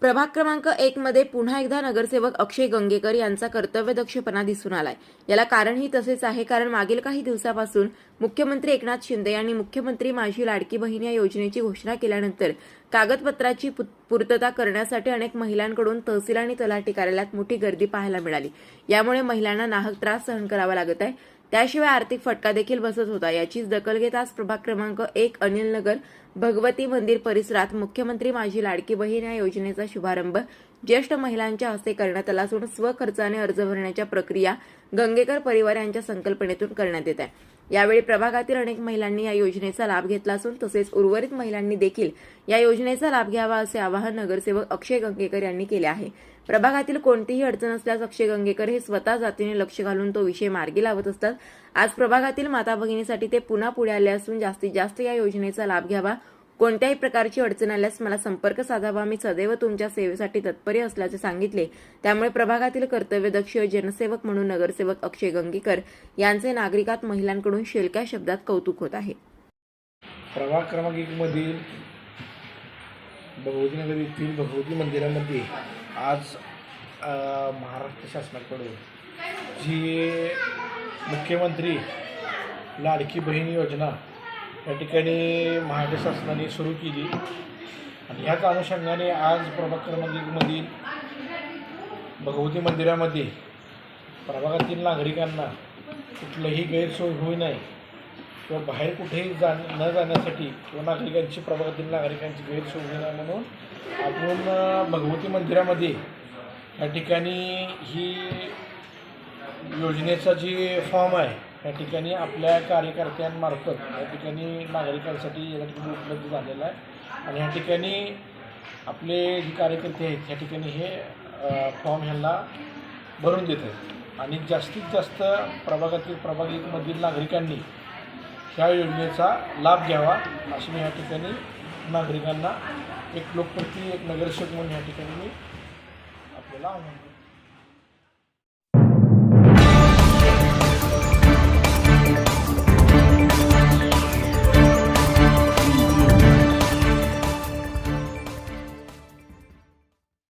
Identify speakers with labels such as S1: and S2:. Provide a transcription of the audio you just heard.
S1: प्रभाग क्रमांक एक मध्ये पुन्हा एकदा नगरसेवक अक्षय गंगेकर यांचा कर्तव्यदक्षपणा दिसून आलाय. याला कारणही तसेच आहे कारण मागील काही दिवसापासून मुख्यमंत्री एकनाथ शिंदे यांनी मुख्यमंत्री माझी लाडकी बहीण या योजनेची घोषणा केल्यानंतर कागदपत्राची पूर्तता करण्यासाठी अनेक महिलांकडून तहसील आणि तलाठी कार्यालयात मोठी गर्दी पाहायला मिळाली. यामुळे महिलांना नाहक त्रास सहन करावा लागत आहे. त्याशिवाय आर्थिक फटका देखील बसत होता. याचीच दखल घेत आज प्रभाग क्रमांक एक अनिल नगर भगवती मंदिर परिसरात मुख्यमंत्री माझी लाडकी बहीण या योजनेचा शुभारंभ ज्येष्ठ महिलांच्या हस्ते करण्यात आला असून स्वखर्चाने अर्ज भरण्याच्या प्रक्रिया गंगेकर परिवार यांच्या संकल्पनेतून करण्यात येत आहे. यावेळी प्रभागातील अनेक महिलांनी या योजनेचा लाभ घेतला असून तसेच उर्वरित महिलांनी देखील या योजनेचा लाभ घ्यावा असे आवाहन नगरसेवक अक्षय गंगेकर यांनी केले आहे. प्रभागातील कोणतीही अडचण असल्यास अक्षय गंगेकर हे स्वतः जातीने लक्ष घालून तो विषय मार्गी लावत असतात. आज प्रभागातील माता भगिनीसाठी ते पुन्हा पुढे आले असून जास्तीत जास्त या योजनेचा लाभ घ्यावा कोणत्याही प्रकारची अडचण आल्यास मला संपर्क साधावा. मी सदैव तुमच्या सेवेसाठी तत्पर असल्याचे सांगितले. त्यामुळे प्रभागातील कर्तव्यदक्ष जनसेवक म्हणून नगरसेवक अक्षय गंगीकर यांचे नागरिकात महिलांकडून शेलक्या शब्दात कौतुक होत आहे.
S2: प्रभाग क्रमांक एक मधील नगर येथील भगवती मंदिरामध्ये आज महाराष्ट्र शासनाकडून जी मुख्यमंत्री लाडकी बहीण योजना या ठिकाणी महाराष्ट्र शासनाने सुरू केली. आणि ह्याच अनुषंगाने आज प्रभाग मंदिरमध्ये भगवती मंदिरामध्ये प्रभागातील नागरिकांना कुठलंही गैरसोय होऊ नये किंवा बाहेर कुठेही जा न जाण्यासाठी किंवा नागरिकांची प्रभागातील नागरिकांची गैरसोय होऊ नये म्हणून आपण भगवती मंदिरामध्ये या ठिकाणी ही योजनेचा जी फॉर्म आहे या ठिकाणी आपल्या कार्यकर्त्यांमार्फत या ठिकाणी नागरिकांसाठी या ठिकाणी उपलब्ध झालेला आहे. आणि या ठिकाणी आपले जे कार्यकर्ते आहेत या ठिकाणी हे फॉर्म ह्यांना भरून देत आहेत. आणि जास्तीत जास्त प्रभागातील प्रभाग एकमधील नागरिकांनी ह्या योजनेचा लाभ घ्यावा अशी मी या ठिकाणी नागरिकांना एक लोकप्रती एक नगरसेवक म्हणून या ठिकाणी मी आपल्याला आव्हान